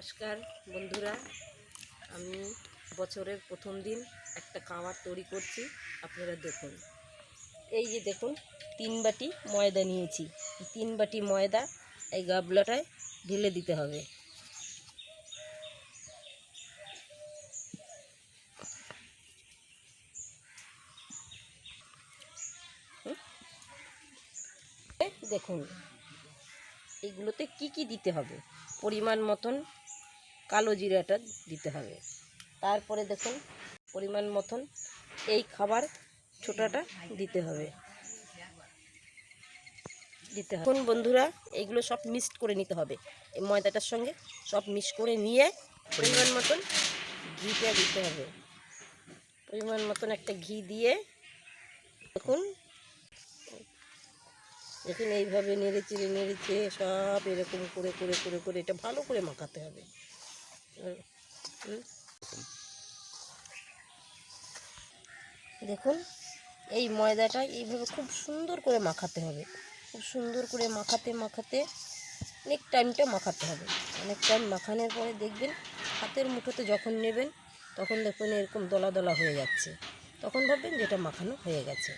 নমস্কার, বন্ধুরা। আমি বছরের প্রথম দিন একটা খাবার তৈরি করছি, আপনারা দেখুন। এই যে দেখুন, তিন বাটি ময়দা নিয়েছি। তিন বাটি ময়দা এই গাবলাটায় ঢেলে দিতে হবে? দেখুন এগুলোতে কি কি দিতে হবে? পরিমাণ মতন কালো জিরাটা দিতে হবে। তারপরে দেখুন পরিমাণ মতন এই খাবার ছোটাটা দিতে হবে। দিতে হবে। এখন বন্ধুরা এইগুলো সব মিক্সড করে নিতে হবে। এই ময়দাটার সঙ্গে সব মিক্স করে নিয়ে পরিমাণ মতন ঘিটা দিতে হবে। পরিমাণ মতন একটা ঘি দিয়ে দেখুন। দেখুন এইভাবে নেড়ে চেড়ে নেড়ে চেড়ে সব এরকম করে করে করে করে এটা ভালো করে মাখাতে হবে। দেখুন, এই ময়দাটা এইভাবে খুব সুন্দর করে মাখাতে হবে। খুব সুন্দর করে মাখাতে মাখাতে, অনেক টাইমটা মাখাতে হবে। অনেক টাইম মাখানোর পরে দেখবেন, হাতের মুঠোতে যখন নেবেন, তখন দেখবেন এরকম দলা দলা হয়ে যাচ্ছে। তখন ভাববেন যে এটা মাখানো হয়ে গেছে।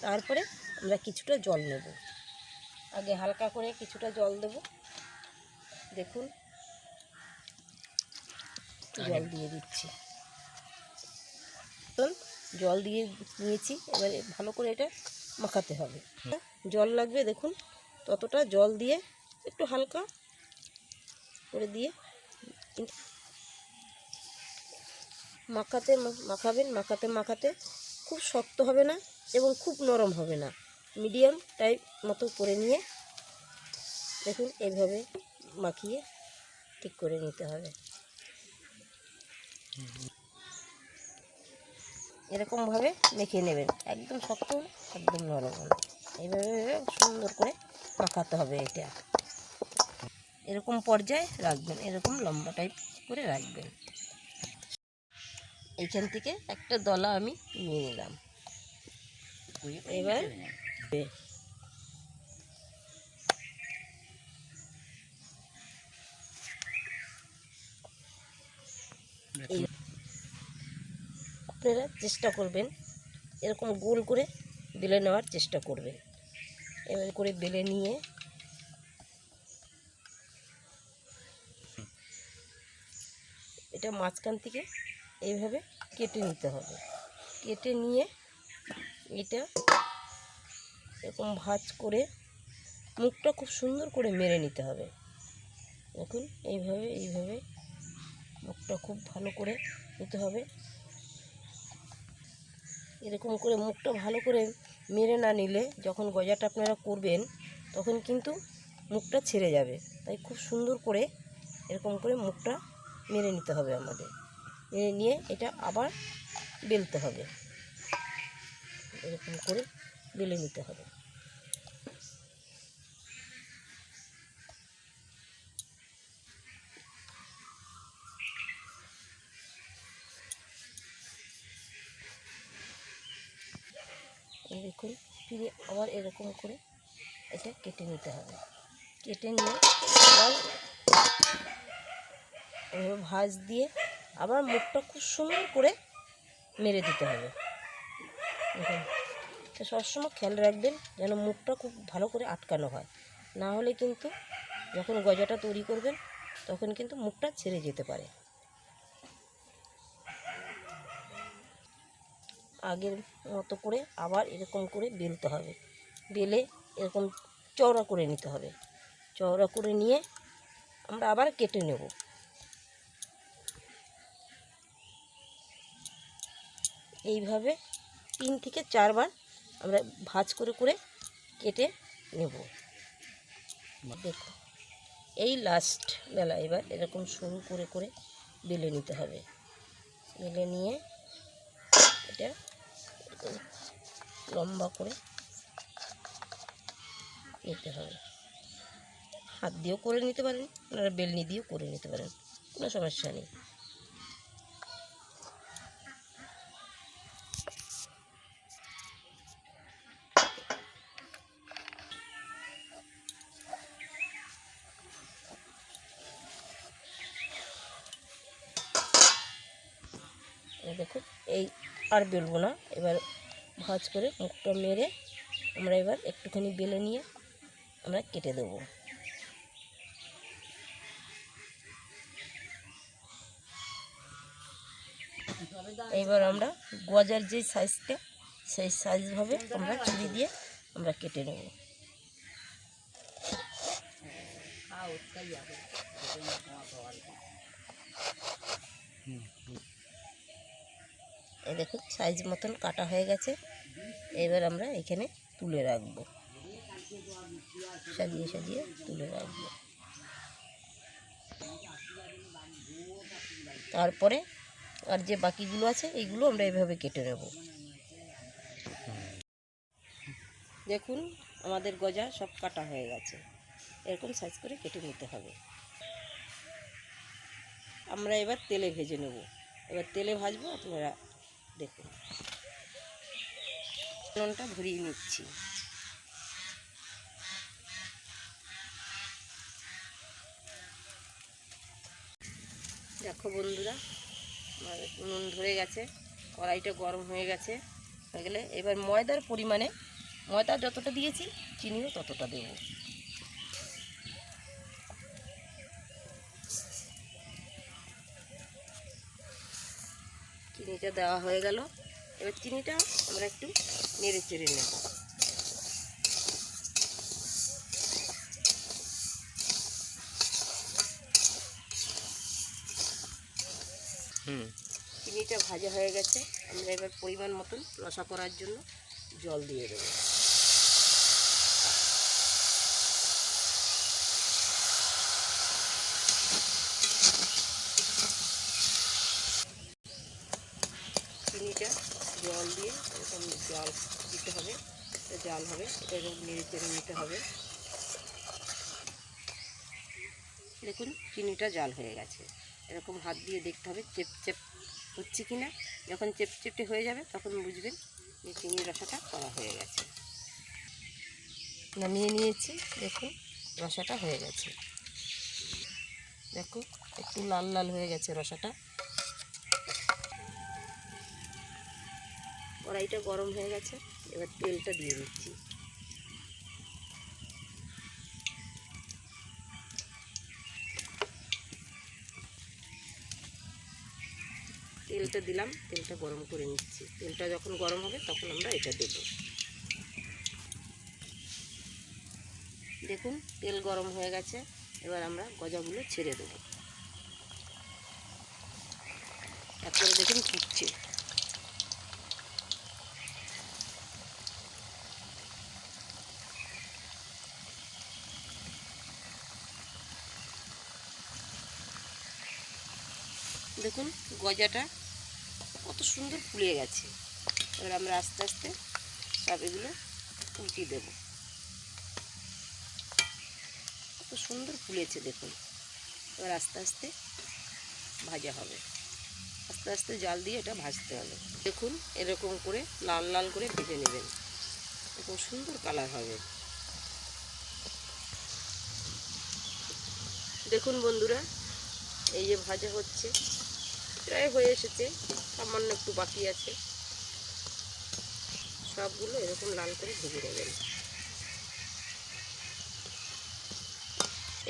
তারপরে আমরা কিছুটা জল নেব। আগে হালকা করে কিছুটা জল দেব। দেখুন জল দিয়ে দিচ্ছি। জল দিয়ে নিয়েছি এবারে ভালো করে এটা মাখাতে হবে। জল লাগবে দেখুন ততটা জল দিয়ে একটু হালকা করে দিয়ে মাখাতে মাখাবেন মাখাতে মাখাতে খুব শক্ত হবে না এবং খুব নরম হবে না। মিডিয়াম টাইপ মতো করে নিয়ে দেখুন এইভাবে মাখিয়ে ঠিক করে নিতে হবে। এরকমভাবে মেখে নেবেন। একদম শক্ত একদম নরম। এইভাবে সুন্দর করে মাখাতে হবে এটা। এরকম পর্যায়ে রাখবেন এরকম লম্বা টাইপ করে রাখবেন। এইখান থেকে একটা দলা আমি নিয়ে নিলাম। এবার আপনারা চেষ্টা করবেন এরকম গোল করে বেলে নেওয়ার চেষ্টা করবেন। এবার করে বেলে নিয়ে এটা মাঝখান থেকে এইভাবে কেটে নিতে হবে। কেটে নিয়ে এটা এরকম ভাঁজ করে মুখটা খুব সুন্দর করে মেরে নিতে হবে। দেখুন, এইভাবে এইভাবে মুখটা খুব ভালো করে নিতে হবে। এরকম করে মুখটা ভালো করে মেরে না নিলে যখন গজাটা আপনারা করবেন, তখন কিন্তু মুখটা ছেড়ে যাবে। তাই খুব সুন্দর করে এরকম করে মুখটা মেরে নিতে হবে আমাদের। মেরে নিয়ে এটা আবার বেলতে হবে। এরকম করে বেলে নিতে হবে। দেখুন ফিরে আবার এরকম করে এটা কেটে নিতে হবে। কেটে নিয়ে আবার ভাঁজ দিয়ে আবার মুখটা খুব সুন্দর করে মেরে দিতে হবে। তো সবসময় খেয়াল রাখবেন যেন মুখটা খুব ভালো করে আটকানো হয়। না হলে কিন্তু যখন গজাটা তৈরি করবেন তখন কিন্তু মুখটা ছেড়ে যেতে পারে। আগের মতো করে আবার এরকম করে বেলতে হবে। বেলে এরকম চওড়া করে নিতে হবে। চওড়া করে নিয়ে আমরা আবার কেটে নেব। এইভাবে তিন থেকে চারবার আমরা ভাঁজ করে করে কেটে নেব। দেখো, এই লাস্ট বেলা এবার এরকম সরু করে করে বেলে নিতে হবে। বেলে নিয়ে এটা লম্বা করে নিতে হবে। হাত দিয়েও করে নিতে পারেন, আপনারা বেলনি দিয়েও করে নিতে পারেন, কোনো সমস্যা নেই। দেখুন, এই আর বেলবো না, এবার ভাজ করে মুখটা মেরে আমরা এবার একটুখানি বেলে নিয়ে আমরা কেটে দেবো। এইবার আমরা গজার যে সাইজটা সেই সাইজভাবে আমরা ছুরি দিয়ে আমরা কেটে নেব। এই দেখুন সাইজ মতন কাটা হয়ে গেছে। এবার আমরা এখানে তুলে রাখব। সাজিয়ে সাজিয়ে তুলে রাখব। তারপরে আর যে বাকিগুলো আছে, এইগুলো আমরা এভাবে কেটে নেব। দেখুন, আমাদের গজা সব কাটা হয়ে গেছে। এরকম সাইজ করে কেটে নিতে হবে। আমরা এবার তেলে ভেজে নেব। এবার তেলে ভাজবো, আপনারা দেখুন। নুনটা ভরিয়ে নিচ্ছি। দেখো বন্ধুরা নুন ধরে গেছে, কড়াইটা গরম হয়ে গেছে, হয়ে গেলে এবার ময়দার পরিমাণে, ময়দা যতটা দিয়েছি, চিনিও ততটা দেব। চিনিটা দেওয়া হয়ে গেল। এবার চিনিটা আমরা একটু নেড়ে চেড়ে নেব। হুম। চিনিটা ভাজা হয়ে গেছে। আমরা এবার পরিমাণ মতন রসা করার জন্য জল দিয়ে দেবো চিনিটা জল দিয়ে এরকম জল দিতে হবে জাল হবে এটা এরকম নেড়ে চেড়ে নিতে হবে। দেখুন, চিনিটা জাল হয়ে গেছে। এরকম হাত দিয়ে দেখতে হবে চেপ চেপ হচ্ছে কি না যখন চেপ চেপটে হয়ে যাবে, তখন বুঝবেন যে চিনি রসাটা করা হয়ে গেছে। নামিয়ে নিয়েছি, দেখুন, রসাটা হয়ে গেছে। দেখো একটু লাল লাল হয়ে গেছে রসাটা। কড়াইটা গরম হয়ে গেছে। এবার তেলটা দিয়ে দিচ্ছি। তেলটা দিলাম, তেলটা গরম করে নিচ্ছি। তেলটা যখন গরম হবে, তখন আমরা এটা দেব। দেখুন, তেল গরম হয়ে গেছে। এবার আমরা গজাগুলো ছেড়ে দেবো। তারপরে দেখুন ফুটছে। দেখুন গজাটা কত সুন্দর ফুলে গেছে। এবার আমরা আস্তে আস্তে সব এগুলো উল্টিয়ে দেব। কত সুন্দর ফুলেছে দেখুন। এবার আস্তে আস্তে ভাজা হবে। আস্তে আস্তে জাল দিয়ে এটা ভাজতে হবে। দেখুন এরকম করে লাল লাল করে ভেজে নেবেন। এরকম সুন্দর কালার হবে। দেখুন বন্ধুরা, এই যে ভাজা হচ্ছে। প্রায় হয়ে এসেছে, সামান্য একটু বাকি আছে। সবগুলো এরকম লাল করে ভেজে নেবেন।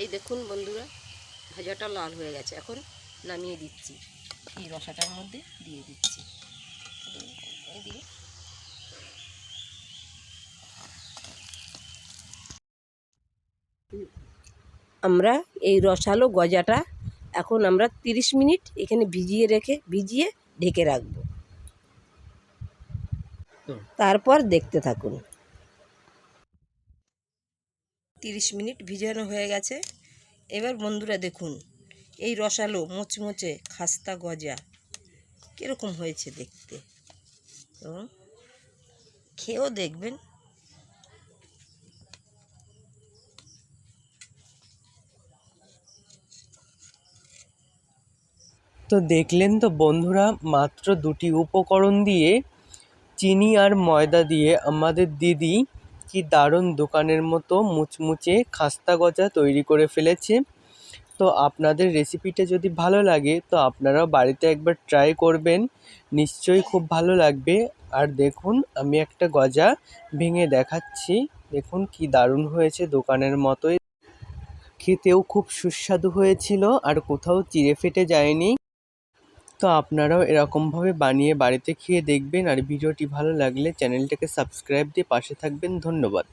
এই দেখুন বন্ধুরা, ভাজাটা লাল হয়ে গেছে। এখন নামিয়ে দিচ্ছি। এই রসাটার মধ্যে দিয়ে দিচ্ছি। আমরা এই রসালো গজাটা এখন আমরা 30 মিনিট এখানে ভিজিয়ে রেখে ভিজিয়ে ঢেকে রাখব। হুম। তারপর দেখতে থাকুন। 30 মিনিট ভিজানো হয়ে গেছে। এবার বন্ধুরা দেখুন এই রসালো মোচমোচে খাস্তা গজা কীরকম হয়েছে দেখতে। এবং খেয়েও দেখবেন তো দেখলেন তো বন্ধুরা, মাত্র দুটি উপকরণ দিয়ে চিনি আর ময়দা দিয়ে আমাদের দিদি কি দারুণ দোকানের মতো মুচমুচে খাস্তা গজা তৈরি করে ফেলেছে। তো আপনাদের রেসিপিটা যদি ভালো লাগে, তো আপনারাও বাড়িতে একবার ট্রাই করবেন। নিশ্চয়ই খুব ভালো লাগবে। আর দেখুন, আমি একটা গজা ভেঙে দেখাচ্ছি। দেখুন কি দারুণ হয়েছে দোকানের মতোই। খেতেও খুব সুস্বাদু হয়েছিল, আর কোথাও চিড়ে ফেটে যায়নি। তো আপনারাও এরকমভাবে বানিয়ে বাড়িতে খেয়ে দেখবেন। আর ভিডিওটি ভালো লাগলে চ্যানেলটাকে সাবস্ক্রাইব দিয়ে পাশে থাকবেন। ধন্যবাদ।